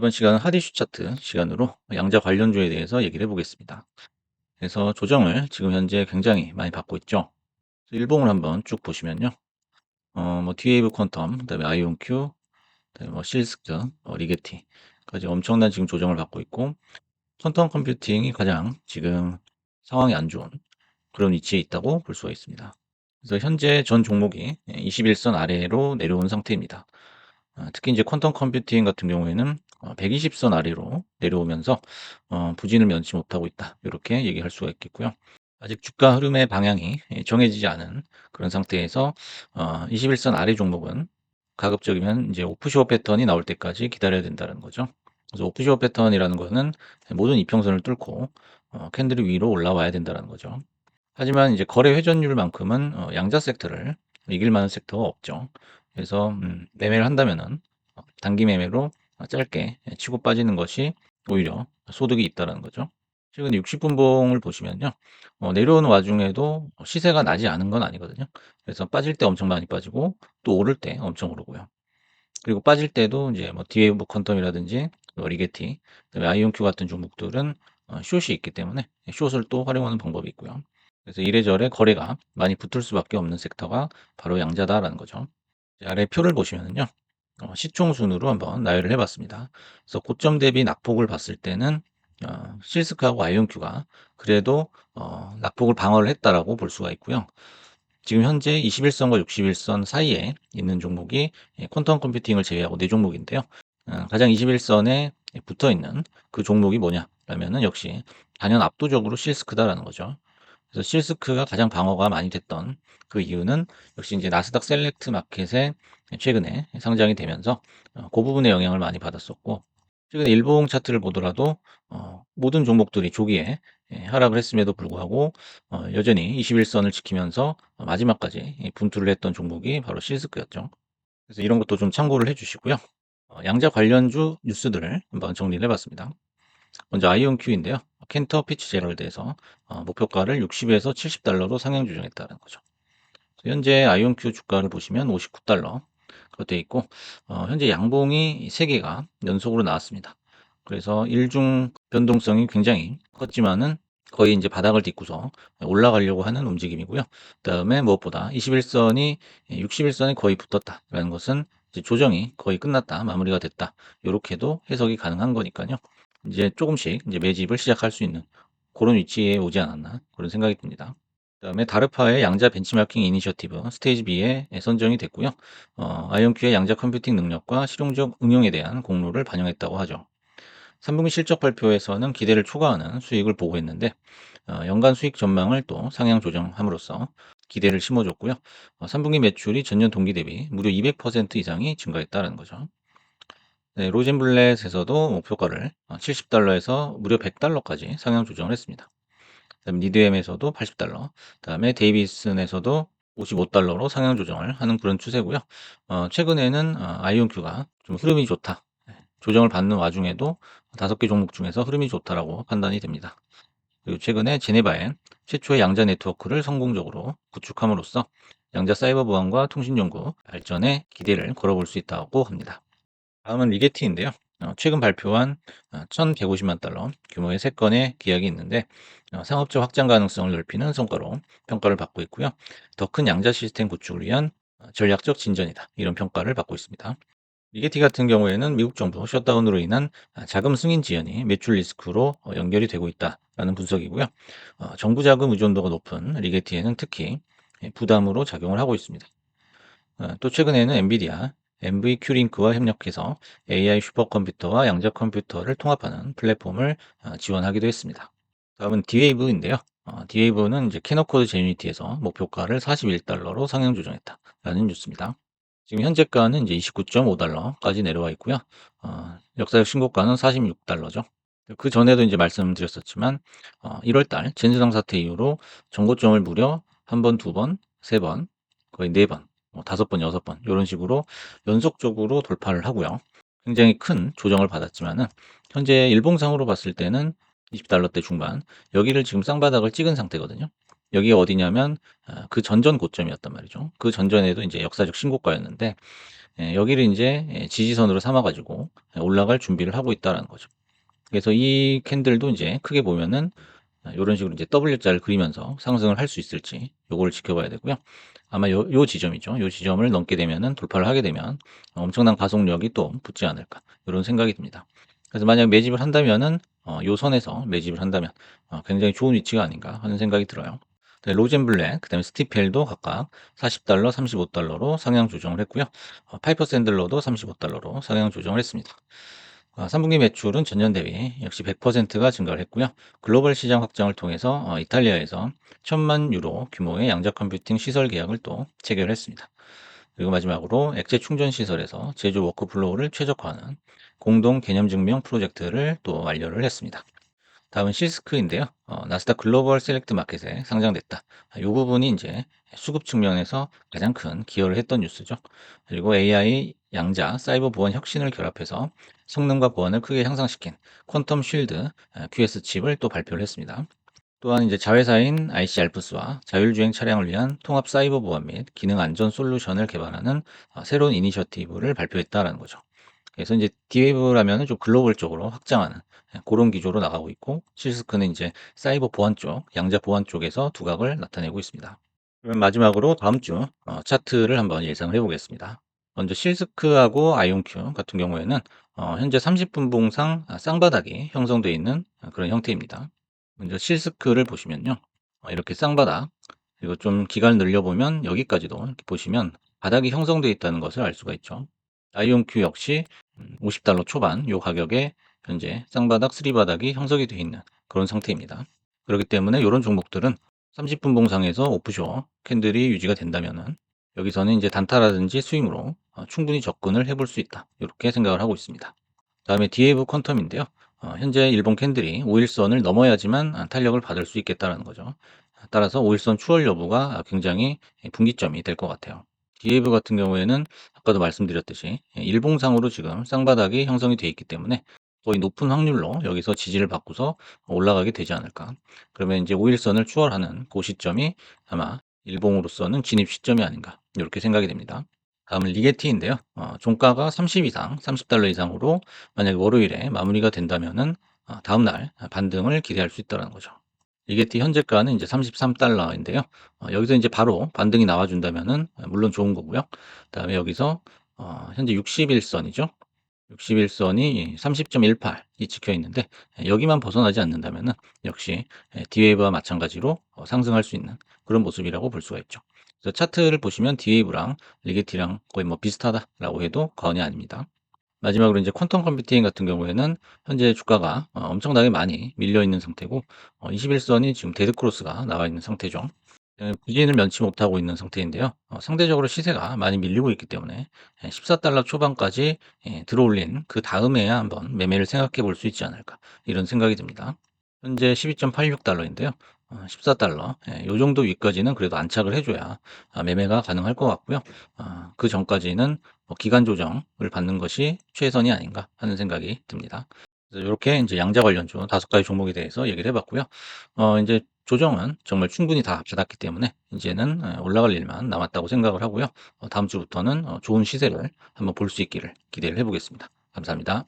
이번 시간은 하디슈 차트 시간으로 양자 관련주에 대해서 얘기를 해보겠습니다. 그래서 조정을 지금 현재 굉장히 많이 받고 있죠. 일봉을 한번 쭉 보시면요. 어, 뭐, 디웨이브 퀀텀, 그 다음에 아이온큐, 그 다음에 뭐, 실스크, 어, 리게티까지 엄청난 지금 조정을 받고 있고, 퀀텀 컴퓨팅이 가장 지금 상황이 안 좋은 그런 위치에 있다고 볼 수가 있습니다. 그래서 현재 전 종목이 21선 아래로 내려온 상태입니다. 아, 특히 이제 퀀텀 컴퓨팅 같은 경우에는 120선 어, 아래로 내려오면서 어, 부진을 면치 못하고 있다. 이렇게 얘기할 수가 있겠고요. 아직 주가 흐름의 방향이 예, 정해지지 않은 그런 상태에서 21선 어, 아래 종목은 가급적이면 이제 오프쇼 패턴이 나올 때까지 기다려야 된다는 거죠. 그래서 오프쇼 패턴이라는 것은 모든 이평선을 뚫고 캔들이 위로 올라와야 된다는 거죠. 하지만 이제 거래 회전율만큼은 양자 섹터를 이길 만한 섹터가 없죠. 그래서 음, 매매를 한다면은 어, 단기 매매로 짧게 치고 빠지는 것이 오히려 소득이 있다라는 거죠. 최근 60분봉을 보시면요. 어, 내려오는 와중에도 시세가 나지 않은 건 아니거든요. 그래서 빠질 때 엄청 많이 빠지고 또 오를 때 엄청 오르고요. 그리고 빠질 때도 이제 뭐 디웨이브 퀀텀이라든지 뭐 리게티, 그다음에 아이온큐 같은 종목들은 어, 숏이 있기 때문에 숏을 또 활용하는 방법이 있고요. 그래서 이래저래 거래가 많이 붙을 수밖에 없는 섹터가 바로 양자다라는 거죠. 아래 표를 보시면요. 어, 시총 순으로 한번 나열을 해봤습니다. 그래서 고점 대비 낙폭을 봤을 때는 어, 실스크하고 아이온큐가 그래도 어, 낙폭을 방어를 했다라고 볼 수가 있고요. 지금 현재 21선과 61선 사이에 있는 종목이 예, 퀀텀 컴퓨팅을 제외하고 네 종목인데요. 어, 가장 21선에 붙어 있는 그 종목이 뭐냐? 라면은 역시 단연 압도적으로 실스크다라는 거죠. 그래서 실스크가 가장 방어가 많이 됐던 그 이유는 역시 이제 나스닥 셀렉트 마켓에 최근에 상장이 되면서 어, 그 부분에 영향을 많이 받았었고 최근에 일봉 차트를 보더라도 어, 모든 종목들이 조기에 예, 하락을 했음에도 불구하고 어, 여전히 21선을 지키면서 마지막까지 분투를 했던 종목이 바로 실스크였죠. 그래서 이런 것도 좀 참고를 해주시고요. 어, 양자 관련주 뉴스들을 한번 정리를 해봤습니다. 먼저 아이온큐인데요. 켄터 피치제럴드에서 어, 목표가를 60에서 70달러로 상향 조정했다는 거죠. 현재 아이온큐 주가를 보시면 59달러 그렇게 있고 어, 현재 양봉이 3개가 연속으로 나왔습니다. 그래서 일중 변동성이 굉장히 컸지만은 거의 이제 바닥을 딛고서 올라가려고 하는 움직임이고요. 그 다음에 무엇보다 21선이 61선에 거의 붙었다라는 것은 조정이 거의 끝났다, 마무리가 됐다. 이렇게도 해석이 가능한 거니까요. 이제 조금씩 이제 매집을 시작할 수 있는 그런 위치에 오지 않았나 그런 생각이 듭니다. 그 다음에 다르파의 양자 벤치마킹 이니셔티브 스테이지 B에 선정이 됐고요. 어, 아이온큐의 양자 컴퓨팅 능력과 실용적 응용에 대한 공로를 반영했다고 하죠. 3분기 실적 발표에서는 기대를 초과하는 수익을 보고했는데 어, 연간 수익 전망을 또 상향 조정함으로써 기대를 심어줬고요. 어, 3분기 매출이 전년 동기 대비 무려 200% 이상이 증가했다는 거죠. 네, 로젠블렛에서도 목표가를 70달러에서 어, 무려 100달러까지 상향 조정을 했습니다. 그다음에 니드엠에서도 80달러, 그다음에 데이비슨에서도 55달러로 상향 조정을 하는 그런 추세고요. 어, 최근에는 어, 아이온큐가 좀 흐름이 좋다. 네, 조정을 받는 와중에도 다섯 개 종목 중에서 흐름이 좋다라고 판단이 됩니다. 그리고 최근에 제네바에 최초의 양자 네트워크를 성공적으로 구축함으로써 양자 사이버 보안과 통신 연구 발전에 기대를 걸어볼 수 있다고 합니다. 다음은 리게티인데요. 어, 최근 발표한 1,150만 어, 달러 규모의 세 건의 계약이 있는데 어, 상업적 확장 가능성을 넓히는 성과로 평가를 받고 있고요. 더 큰 양자 시스템 구축을 위한 전략적 진전이다. 이런 평가를 받고 있습니다. 리게티 같은 경우에는 미국 정부 셧다운으로 인한 자금 승인 지연이 매출 리스크로 연결이 되고 있다라는 분석이고요. 정부 자금 의존도가 높은 리게티에는 특히 부담으로 작용을 하고 있습니다. 또 최근에는 엔비디아 MV 큐링크와 협력해서 AI 슈퍼컴퓨터와 양자 컴퓨터를 통합하는 플랫폼을 어, 지원하기도 했습니다. 다음은 디웨이브인데요. 어, 디웨이브는 이제 캐너코드 제니티에서 목표가를 41달러로 상향 조정했다라는 뉴스입니다. 지금 현재가는 이제 29.5달러까지 내려와 있고요. 어, 역사적 신고가는 46달러죠. 그 전에도 이제 말씀드렸었지만 어, 1월달 젠스당 사태 이후로 정고점을 무려 한 번, 두 번, 세 번, 거의 네 번, 뭐 다섯 번, 여섯 번 이런 식으로 연속적으로 돌파를 하고요. 굉장히 큰 조정을 받았지만은 현재 일봉상으로 봤을 때는 20달러대 중반 여기를 지금 쌍바닥을 찍은 상태거든요. 여기가 어디냐면 아, 그 전전 고점이었단 말이죠. 그 전전에도 이제 역사적 신고가였는데 예 여기를 인제 예 지지선으로 삼아 가지고 예 올라갈 준비를 하고 있다라는 거죠. 그래서 이 캔들도 인제 크게 보면은 아 요런 식으로 이제 W자를 그리면서 상승을 할 수 있을지 요거를 지켜봐야 되고요. 아마 요 요 지점이죠. 요 지점을 넘게 되면은 돌파를 하게 되면 '엄청난 가속력이 또 붙지 않을까.' 요런 생각이 듭니다. 그래서 만약 매집을 한다면은 어 요 선에서 매집을 한다면 어 굉장히 좋은 위치가 아닌가 하는 생각이 들어요. 네 로젠블랙 그 다음에 스티펠도 각각 $40 $35로 상향 조정을 했고요. 어 파이퍼 샌들러도 $35로 상향 조정을 했습니다. 아 3분기 매출은 전년 대비 역시 100%가 증가를 했고요. 글로벌 시장 확장을 통해서 어 이탈리아에서 1,000만 유로 규모의 양자 컴퓨팅 시설 계약을 또 체결했습니다. 그리고 마지막으로 액체 충전 시설에서 제조 워크플로우를 최적화하는 공동 개념 증명 프로젝트를 또 완료를 했습니다. 다음은 실스크인데요. 어 나스닥 글로벌 셀렉트 마켓에 상장됐다. 아요 부분이 인제 수급 측면에서 가장 큰 기여를 했던 뉴스죠. 그리고 AI, 양자, 사이버 보안 혁신을 결합해서 성능과 보안을 크게 향상시킨 퀀텀 쉴드 아 QS 칩을 또 발표를 했습니다. 또한 이제 자회사인 IC 알프스와 자율주행 차량을 위한 통합 사이버 보안 및 기능 안전 솔루션을 개발하는 어 새로운 이니셔티브를 발표했다라는 거죠. 그래서 인제 D-Wave라면은 좀 글로벌 쪽으로 확장하는 예 고런 기조로 나가고 있고 실스크는 인제 사이버 보안 쪽, 양자 보안 쪽에서 두각을 나타내고 있습니다. 그럼 마지막으로 다음 주 어 차트를 한번 예상을 해 보겠습니다. 먼저 실스크하고 아이온큐 같은 경우에는 어 현재 30분 봉상 아 쌍바닥이 형성돼 있는 아 그런 형태입니다. 먼저 실스크를 보시면요. 어 이렇게 쌍바닥 그리고 좀 기간을 늘려보면 여기까지도 이렇게 보시면 바닥이 형성돼 있다는 것을 알 수가 있죠. 아이온큐 역시 음 $50 초반 요 가격에 현재 쌍바닥, 쓰리바닥이 형성이 돼 있는 그런 상태입니다. 그렇기 때문에 요런 종목들은 30분 봉상에서 오프쇼 캔들이 유지가 된다면은 여기서는 인제 단타라든지 스윙으로 어 충분히 접근을 해볼 수 있다. 요렇게 생각을 하고 있습니다. 다음에 D-Wave 퀀텀인데요. 어 현재 일본 캔들이 5 일선을 넘어야지만 아 탄력을 받을 수 있겠다라는 거죠. 따라서 5 일선 추월 여부가 아 굉장히 예 분기점이 될 것 같아요. D-Wave 같은 경우에는 아까도 말씀드렸듯이 예 일봉상으로 지금 쌍바닥이 형성이 돼 있기 때문에 거의 높은 확률로 여기서 지지를 받고서 올라가게 되지 않을까. 그러면 인제 5 일선을 추월하는 고 시점이 아마 일봉으로서는 진입 시점이 아닌가 요렇게 생각이 됩니다. 다음은 리게티인데요. 어 종가가 30 이상, $30 이상으로 만약에 월요일에 마무리가 된다면은 아 다음날 아 반등을 기대할 수 있다라는 거죠. 리게티 현재가는 인제 $33 인데요. 어 여기서 인제 바로 반등이 나와 준다면은 아 물론 좋은 거고요. 그다음에 여기서 어 현재 60 일선이죠. 60 일선이 30.18이 찍혀 있는데 예 여기만 벗어나지 않는다면은 역시 예 D-Wave와 마찬가지로 어 상승할 수 있는 그런 모습이라고 볼 수가 있죠. 그래서 차트를 보시면 D-Wave랑 리게티랑 거의 뭐 비슷하다라고 해도 과언이 아닙니다. 마지막으로 인제 퀀텀 컴퓨팅 같은 경우에는 현재 주가가 어 엄청나게 많이 밀려 있는 상태고 어20 일선이 지금 데드 크로스가 나와 있는 상태죠. 예 부진을 면치 못하고 있는 상태인데요. 어 상대적으로 시세가 많이 밀리고 있기 때문에 예 $14 초반까지 예 들어올린 그 다음에야 한번 매매를 생각해 볼 수 있지 않을까 이런 생각이 듭니다. 현재 $12.86 인데요. 어 $14 예요 정도 위까지는 그래도 안착을 해 줘야 아 매매가 가능할 것 같고요. 아 그전까지는 뭐' 기간 조정을 받는 것이 최선이 아닌가.' 하는 생각이 듭니다. 요렇게 인제 양자 관련주 5 가지 종목에 대해서 얘기를 해 봤고요. 어 인제 조정은 정말 충분히 다 받았기 때문에 인제는 예 올라갈 일만 남았다고 생각을 하고요. 어 다음 주부터는 어 좋은 시세를 한번 볼 수 있기를 기대를 해 보겠습니다. 감사합니다.